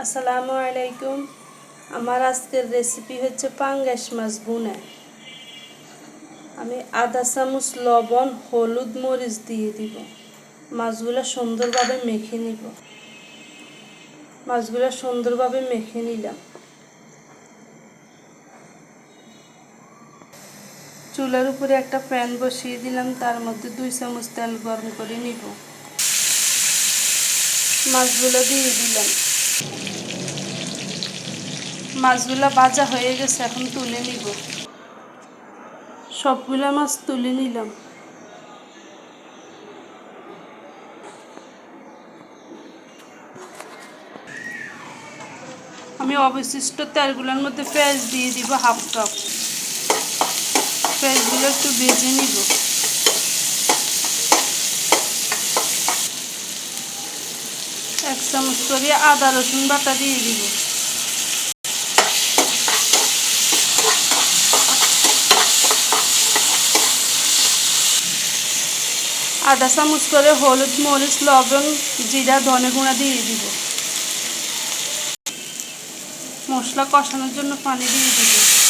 আসসালামু আলাইকুম। আমার আজকের রেসিপি হচ্ছে পাঙ্গাস মাছ ভুনা। আমি আধা চামচ লবণ, হলুদ মরিচ দিয়ে দিব। মাছগুলো সুন্দরভাবে মেখে নিব। মাছগুলো সুন্দরভাবে মেখে নিলাম। চুলার উপরে একটা প্যান বসিয়ে দিলাম, তার মধ্যে দুই চামচ তেল গরম করে নিব। মাছগুলো দিয়ে দিলাম। মাছগুলো হয়ে গেছে, এখন তুলে নিব। সবগুলো মাছ তুলে নিলাম। আমি অবশিষ্ট তেলগুলোর মধ্যে পেঁয়াজ দিয়ে দিব হাফ কাপ। পেঁয়াজগুলো একটু ভেজে নিব। এক চামচ করে আদা, রসুন বাটা দিয়ে দিব। আধা চামচ করে হলুদ, মরিচ, লবণ, জিরা, ধনে গুঁড়া দিয়ে দিব। মশলা কষানোর জন্য পানি দিয়ে দিব।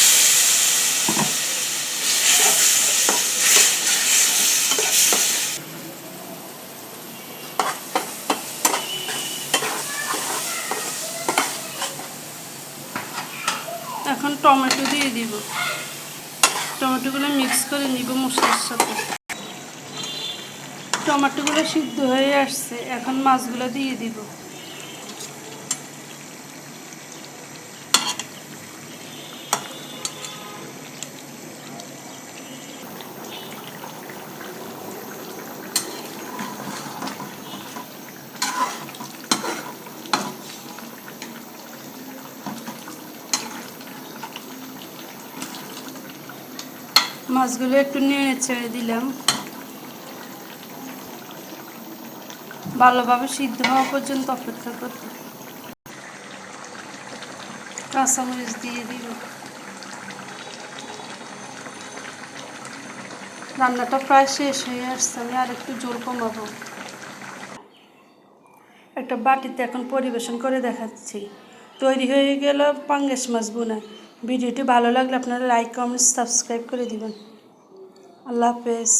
এখন টমেটো দিয়ে দিব। টমেটোগুলো মিক্স করে নিব মশলার সাথে। টমেটোগুলো সিদ্ধ হয়ে আসছে, এখন মাছগুলো দিয়ে দিব। মাছগুলো একটু নেড়ে ছেড়ে দিলাম। ভালোভাবে সিদ্ধ হওয়া পর্যন্ত অপেক্ষা করতে কাঁচামরিচ দিয়ে দিব। রান্নাটা প্রায় শেষ হয়ে আসছে, আমি আর একটু জোর কমাবো। একটা বাটিতে এখন পরিবেশন করে দেখাচ্ছি। তৈরি হয়ে গেল পাঙ্গেশ মাছ বোনা। ভিডিওটি ভালো লাগলে আপনারা লাইক কমেন্ট সাবস্ক্রাইব করে দিবেন। আল্লাহ হাফেজ